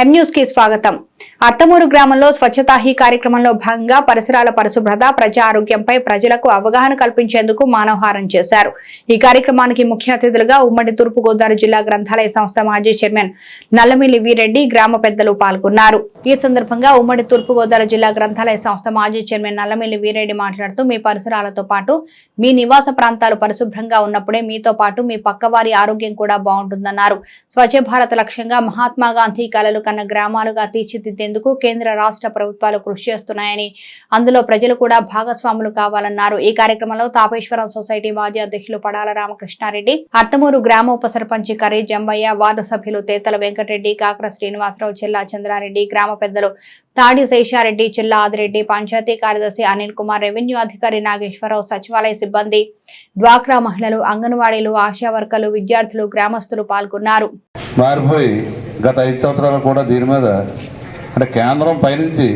ఎం న్యూస్కి స్వాగతం. అత్తమూరు గ్రామంలో స్వచ్ఛతా హీ కార్యక్రమంలో భాగంగా పరిసరాల పరిశుభ్రత ప్రజా ఆరోగ్యంపై ప్రజలకు అవగాహన కల్పించేందుకు మానవహారం చేశారు. ఈ కార్యక్రమానికి ముఖ్య అతిథులుగా ఉమ్మడి తూర్పు గోదావరి జిల్లా గ్రంథాలయ సంస్థ మాజీ చైర్మన్ నల్లమిల్లి వీరెడ్డి గ్రామ పెద్దలు పాల్గొన్నారు. ఈ సందర్భంగా ఉమ్మడి తూర్పు గోదావరి జిల్లా గ్రంథాలయ సంస్థ మాజీ చైర్మన్ నల్లమిల్లి వీరెడ్డి మాట్లాడుతూ మీ పరిసరాలతో పాటు మీ నివాస ప్రాంతాలు పరిశుభ్రంగా ఉన్నప్పుడే మీతో పాటు మీ పక్కవారి ఆరోగ్యం కూడా బాగుంటుందన్నారు. స్వచ్ఛ భారత్ లక్ష్యంగా మహాత్మా గాంధీ కలలు కన్న గ్రామాలుగా తీర్చిదిద్దేందుకు కేంద్ర రాష్ట్ర ప్రభుత్వాలు కృషి చేస్తున్నాయని అందులో ప్రజలు కూడా భాగస్వాములు కావాలన్నారు. ఈ కార్యక్రమంలో తాపేశ్వరం సొసైటీ మాజీ అధ్యక్షులు పడాల రామకృష్ణారెడ్డి అర్తమూరు గ్రామ ఉప సర్పంచి కర్రీ జంబయ్య వార్డు సభ్యులు తేతల వెంకటరెడ్డి కాకర శ్రీనివాసరావు చెల్లా చంద్రారెడ్డి గ్రామ పెద్దలు తాడి శేషారెడ్డి చెల్లా ఆదిరెడ్డి పంచాయతీ కార్యదర్శి అనిల్ కుమార్ రెవెన్యూ అధికారి నాగేశ్వరరావు సచివాలయ సిబ్బంది డ్వాక్రా మహిళలు అంగన్వాడీలు ఆశా వర్కర్లు విద్యార్థులు గ్రామస్తులు పాల్గొన్నారు. మారిపోయి గత ఐదు సంవత్సరాలు కూడా దీని మీద అంటే కేంద్రం పైనుంచి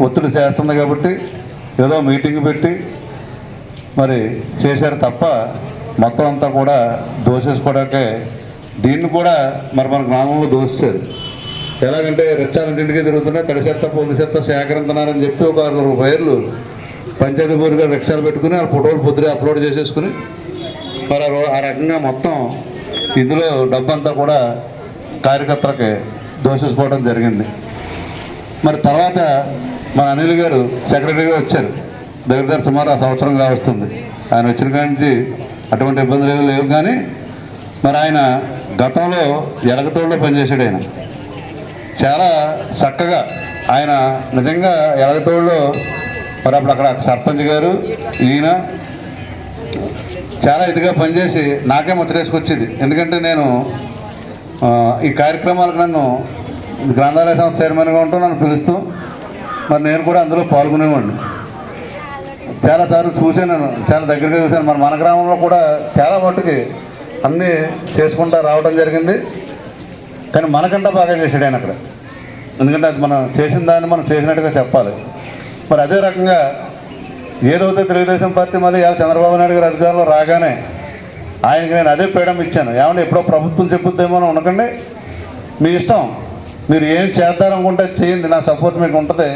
ఒత్తిడి చేస్తుంది కాబట్టి ఏదో మీటింగ్ పెట్టి మరి చేశారు తప్ప మొత్తం అంతా కూడా దోషేసుకోవడానికే దీన్ని కూడా మరి మన గ్రామంలో దోషిస్తారు ఎలాగంటే రెస్టారెంట్ ఇంటికి తిరుగుతున్నాయి తడి చెత్త పొడి చెత్త సేకరించున్నారని చెప్పి ఒక అరవై వైర్లు పంచాయతీ బోర్డుగా రిక్షాలు పెట్టుకుని ఆ ఫోటోలు పొద్దురే అప్లోడ్ చేసేసుకుని మరి ఆ రో- ఆ రకంగా మొత్తం ఇందులో డబ్బంతా కూడా కార్యకర్తలకి దోషించుకోవడం జరిగింది. మరి తర్వాత మన అనిల్ గారు సెక్రటరీగా వచ్చారు. దగ్గర దగ్గర సుమారు ఆ సంవత్సరంగా వస్తుంది. ఆయన వచ్చిన కాడి నుంచి అటువంటి ఇబ్బందులు ఏమి లేవు కానీ మరి ఆయన గతంలో ఎలగతోడులో పనిచేశాడు ఆయన. చాలా చక్కగా ఆయన నిజంగా ఎలగతోడులో మరి అప్పుడు అక్కడ సర్పంచ్ గారు ఈయన చాలా ఇదిగా పనిచేసి నాకే ముచ్చరేసుకొచ్చేది ఎందుకంటే నేను ఈ కార్యక్రమాలకు నన్ను గ్రంథాలయ సంస్థ చైర్మన్గా ఉంటూ నన్ను పిలుస్తూ మరి నేను కూడా అందులో పాల్గొనేవాడిని. చాలా సార్లు చూశాను నేను చాలా దగ్గరగా చూశాను. మరి మన గ్రామంలో కూడా చాలా మట్టుకి అన్నీ చేసుకుంటా రావడం జరిగింది. కానీ మనకంటే బాగా చేశాడు ఆయన అక్కడ. ఎందుకంటే అది మనం చేసిన దాన్ని మనం చేసినట్టుగా చెప్పాలి. మరి అదే రకంగా ఏదైతే తెలుగుదేశం పార్టీ మళ్ళీ ఇవాళ చంద్రబాబు నాయుడు గారు అధికారంలో రాగానే ఆయనకి నేను అదే పీడం ఇచ్చాను. ఏమంటే ఎప్పుడో ప్రభుత్వం చెప్పుద్దేమో అని ఉండకండి. మీ ఇష్టం. మీరు ఏం చేద్దారనుకుంటే చేయండి నా సపోర్ట్ మీకు ఉంటుంది.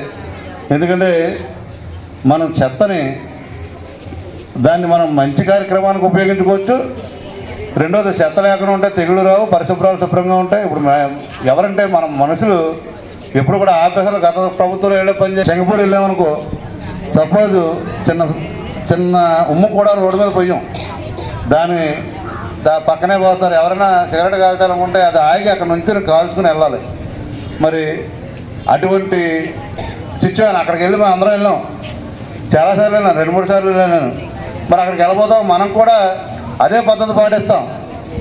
ఎందుకంటే మనం చెత్తని దాన్ని మనం మంచి కార్యక్రమానికి ఉపయోగించుకోవచ్చు. రెండోది చెత్త లేకుండా ఉంటే తెగులు రావు పరిశుభ్రాలు శుభ్రంగా ఉంటాయి. ఇప్పుడు ఎవరంటే మనం మనుషులు ఎప్పుడు కూడా ఆఫీసులు గత ప్రభుత్వంలో ఏడో పని చేసి సింగపూర్ వెళ్ళామనుకో సపోజ్ చిన్న చిన్న ఉమ్ము కూడా రోడ్డు మీద పోయాం. దాన్ని దా పక్కనే పోతారు. ఎవరైనా సిగరెట్ కాల్చాలనుకుంటే అది ఆగి అక్కడ నుంచి కాల్చుకుని వెళ్ళాలి. మరి అటువంటి సిచ్యువేషన్ అక్కడికి వెళ్ళి మేము అందరం వెళ్ళాం. చాలాసార్లు వెళ్ళాను రెండు మూడు సార్లు వెళ్ళాను మరి అక్కడికి వెళ్ళబోతాం మనం కూడా అదే పద్ధతి పాటిస్తాం.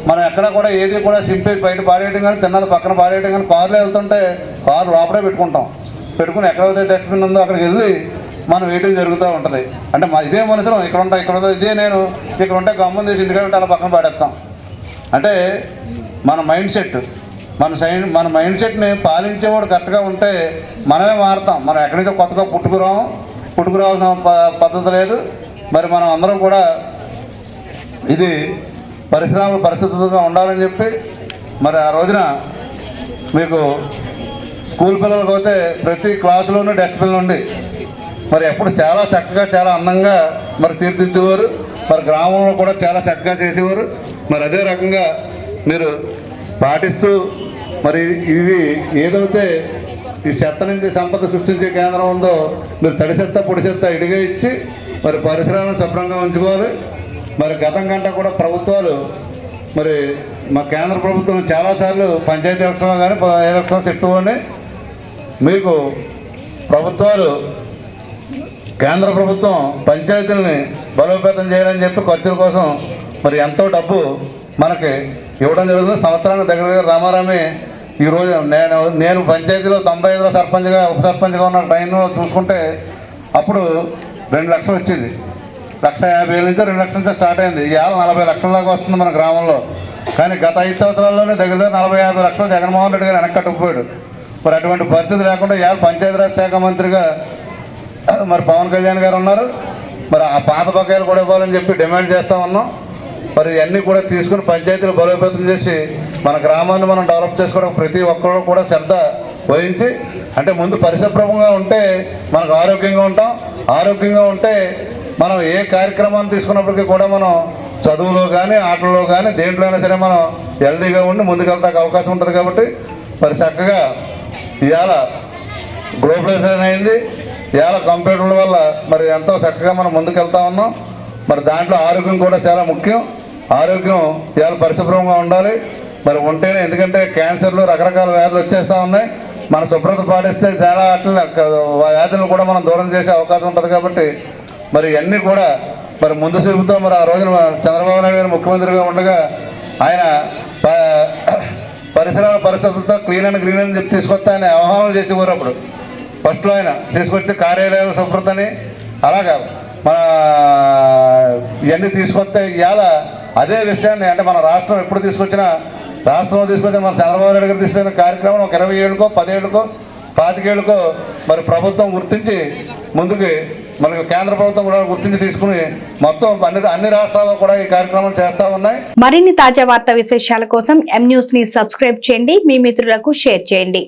మనం ఎక్కడ కూడా ఏది కూడా సింపి బయట పాడేయడం కానీ తిన్నది పక్కన పాడేయడం కానీ కారులో వెళ్తుంటే కారు లోపలే పెట్టుకుంటాం. పెట్టుకుని ఎక్కడైతే డస్ట్బిన్ ఉందో అక్కడికి వెళ్ళి మనం వేయడం జరుగుతూ ఉంటుంది. అంటే మా ఇదే మనుషులు ఇక్కడ ఉంటా ఇక్కడ ఉంటే ఇదే నేను ఇక్కడ ఉంటే గమ్మం తీసి ఇంటికాడ ఉంటే అలా పక్కన పాడేస్తాం. అంటే మన మైండ్ సెట్ మన సైన్ మన మైండ్ సెట్ని పాలించేవాడు కరెక్ట్గా ఉంటే మనమే మారుతాం. మనం ఎక్కడి నుంచో కొత్తగా పుట్టుకురాము పుట్టుకురావాల్సిన ప- పద్ధతి లేదు. మరి మనం అందరం కూడా ఇది పరిశ్రమలు పరిస్థితులుగా ఉండాలని చెప్పి మరి ఆ రోజున మీకు స్కూల్ పిల్లలకు అయితే ప్రతి క్లాసులోనూ డస్ట్బిన్ ఉండి మరి ఎప్పుడు చాలా చక్కగా చాలా అందంగా మరి తీర్చిదిద్దేవారు. మరి గ్రామంలో కూడా చాలా చక్కగా చేసేవారు. మరి అదే రకంగా మీరు పాటిస్తూ మరి ఇది ఏదైతే ఈ చెత్త నుంచి సంపద సృష్టించే కేంద్రం ఉందో మీరు తడి చెత్త పొడి చెత్త ఇడిగా ఇచ్చి మరి పరిసరాలను శుభ్రంగా ఉంచుకోవాలి. మరి గతం కంటే కూడా ప్రభుత్వాలు మరి మా కేంద్ర ప్రభుత్వం చాలాసార్లు పంచాయతీ ఎలక్షన్లో కానీ ఎలక్షన్స్ ఎక్కువని మీకు ప్రభుత్వాలు కేంద్ర ప్రభుత్వం పంచాయతీలని బలోపేతం చేయాలని చెప్పి ఖర్చుల కోసం మరి ఎంతో డబ్బు మనకి ఇవ్వడం జరుగుతుంది. సంవత్సరానికి దగ్గర దగ్గర రామారామి ఈరోజు నేను నేను పంచాయతీలో తొంభై ఐదులో సర్పంచ్గా ఉప సర్పంచ్గా ఉన్న టైంలో చూసుకుంటే అప్పుడు రెండు లక్షలు వచ్చింది. లక్ష యాభై వేల నుంచి రెండు లక్షల నుంచి స్టార్ట్ అయింది. ఇవాళ నలభై లక్షల దాకా వస్తుంది మన గ్రామంలో. కానీ గత ఐదు సంవత్సరాల్లోనే దగ్గర దగ్గర నలభై యాభై లక్షలు జగన్మోహన్ రెడ్డి గారు వెనక్కి కట్టుకుపోయాడు మరి అటువంటి పరిస్థితి లేకుండా ఇవాళ పంచాయతీరాజ్ శాఖ మంత్రిగా మరి పవన్ కళ్యాణ్ గారు ఉన్నారు. మరి ఆ పాత బకాయిలు కూడా ఇవ్వాలని చెప్పి డిమాండ్ చేస్తూ ఉన్నాం. మరి ఇవన్నీ కూడా తీసుకుని పంచాయతీలు బలోపేతం చేసి మన గ్రామాన్ని మనం డెవలప్ చేసుకోవడం ప్రతి ఒక్కరు కూడా శ్రద్ధ వహించి అంటే ముందు పరిశుభ్రంగా ఉంటే మనకు ఆరోగ్యంగా ఉంటాం. ఆరోగ్యంగా ఉంటే మనం ఏ కార్యక్రమాన్ని తీసుకున్నప్పటికీ కూడా మనం చదువులో కానీ ఆటల్లో కానీ దేంట్లో అయినా సరే మనం హెల్దీగా ఉండి ముందుకెళ్తానికి అవకాశం ఉంటుంది కాబట్టి మరి చక్కగా ఇవాళ గ్లోబలైజేషన్ అయింది. ఇవాళ కంప్యూటర్ల వల్ల మరి ఎంతో చక్కగా మనం ముందుకెళ్తా ఉన్నాం. మరి దాంట్లో ఆరోగ్యం కూడా చాలా ముఖ్యం. ఆరోగ్యం ఇవాళ పరిశుభ్రంగా ఉండాలి. మరి ఉంటేనే ఎందుకంటే క్యాన్సర్లు రకరకాల వ్యాధులు వచ్చేస్తూ ఉన్నాయి. మన శుభ్రత పాటిస్తే చాలా అట్లా వ్యాధులను కూడా మనం దూరం చేసే అవకాశం ఉంటుంది కాబట్టి మరి ఇవన్నీ కూడా మరి ముందు చూపుతో మరి ఆ రోజున చంద్రబాబు నాయుడు గారు ముఖ్యమంత్రిగా ఉండగా ఆయన పరిసరాల పరిస్థితులతో క్లీన్ అండ్ గ్రీన్ అని చెప్పి తీసుకొస్తా ఆయన ఆహ్వానం చేసేవారు అప్పుడు ఫస్ట్లో ఆయన తీసుకొచ్చి కార్యాలయం శుభ్రతని అలాగా మన ఇవన్నీ తీసుకొస్తే ఇవాళ అదే విషయాన్ని అంటే మన రాష్ట్రం ఎప్పుడు తీసుకొచ్చినా రాష్ట్రంలో తీసుకొచ్చిన మన చంద్రబాబు నాయుడు గారు తీసుకున్న కార్యక్రమం ఒక ఇరవై ఏళ్ళకో పదేళ్ళకో పాతికేళ్ళకో మరి ప్రభుత్వం గుర్తించి ముందుకు మనకి కేంద్ర ప్రభుత్వం కూడా గుర్తించి తీసుకుని మొత్తం అన్ని అన్ని రాష్ట్రాల్లో కూడా ఈ కార్యక్రమం చేస్తూ ఉన్నాయి. మరిన్ని తాజా వార్తా విశేషాల కోసం ఎం న్యూస్ని సబ్స్క్రైబ్ చేయండి. మీ మిత్రులకు షేర్ చేయండి.